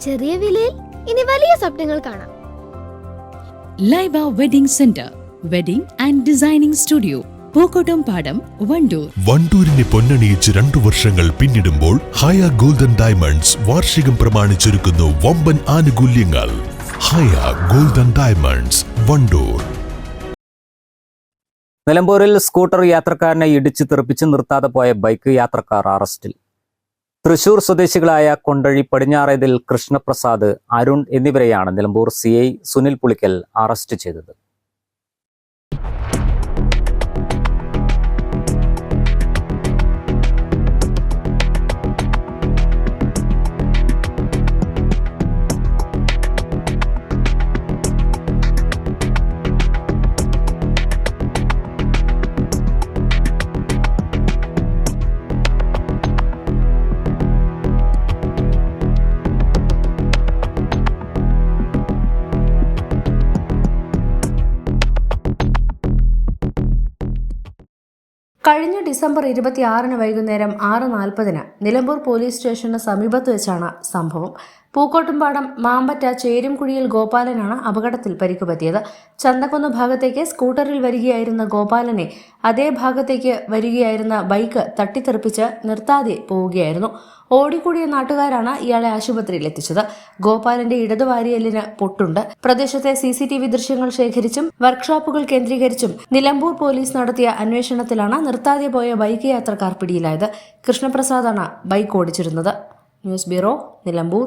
ചെറിയ വിലയിൽ ഇനി വലിയ സ്വപ്നങ്ങൾ കാണാം. Laiba wedding centre wedding and designing studio Pookkottumpadam Wandoor. വണ്ടൂരിനെ പൊന്നണിയിച്ച് രണ്ടു വർഷങ്ങൾ പിന്നിടുമ്പോൾ ഹയ ഗോൾഡൻ ഡയമണ്ട്സ് വാർഷികം പ്രമാണിച്ചൊരുക്കുന്നു വമ്പൻ ആനുകൂല്യങ്ങൾ. Haya golden diamonds Wandoor. നിലമ്പൂരിൽ സ്കൂട്ടർ യാത്രക്കാരനെ ഇടിച്ചു തെറിപ്പിച്ച് നിർത്താതെ പോയ ബൈക്ക് യാത്രക്കാർ അറസ്റ്റിൽ. തൃശൂർ സ്വദേശികളായ കൊണ്ടഴി പടിഞ്ഞാറേതിൽ കൃഷ്ണപ്രസാദ് അരുൺ എന്നിവരെയാണ് നിലമ്പൂർ സി സുനിൽ പുളിക്കൽ അറസ്റ്റ് ചെയ്തത്. കഴിഞ്ഞ ഡിസംബർ ഇരുപത്തിയാറിന് വൈകുന്നേരം ആറ് നാൽപ്പതിന് നിലമ്പൂർ പോലീസ് സ്റ്റേഷന് സമീപത്ത് വെച്ചാണ് സംഭവം. പൂക്കോട്ടുംപാടം മാമ്പറ്റ ചേരുംകുഴിയിൽ ഗോപാലനാണ് അപകടത്തിൽ പരിക്കുപറ്റിയത്. ചന്തക്കുന്ന് ഭാഗത്തേക്ക് സ്കൂട്ടറിൽ വരികയായിരുന്ന ഗോപാലനെ അതേ ഭാഗത്തേക്ക് വരികയായിരുന്ന ബൈക്ക് തട്ടിത്തെറിപ്പിച്ച് നിർത്താതെ പോവുകയായിരുന്നു. ഓടിക്കൂടിയ നാട്ടുകാരാണ് ഇയാളെ ആശുപത്രിയിൽ എത്തിച്ചത് ഗോപാലന്റെ ഇടതുവാരിയലിന് പൊട്ടുണ്ട്. പ്രദേശത്തെ സി സി ടി വി ദൃശ്യങ്ങൾ ശേഖരിച്ചും വർക്ക്ഷോപ്പുകൾ കേന്ദ്രീകരിച്ചും നിലമ്പൂർ പോലീസ് നടത്തിയ അന്വേഷണത്തിലാണ് നിർത്താതെ പോയ ബൈക്ക് യാത്രക്കാർ പിടിയിലായത്. കൃഷ്ണപ്രസാദാണ് ബൈക്ക് ഓടിച്ചിരുന്നത്. News bureau Nilambur.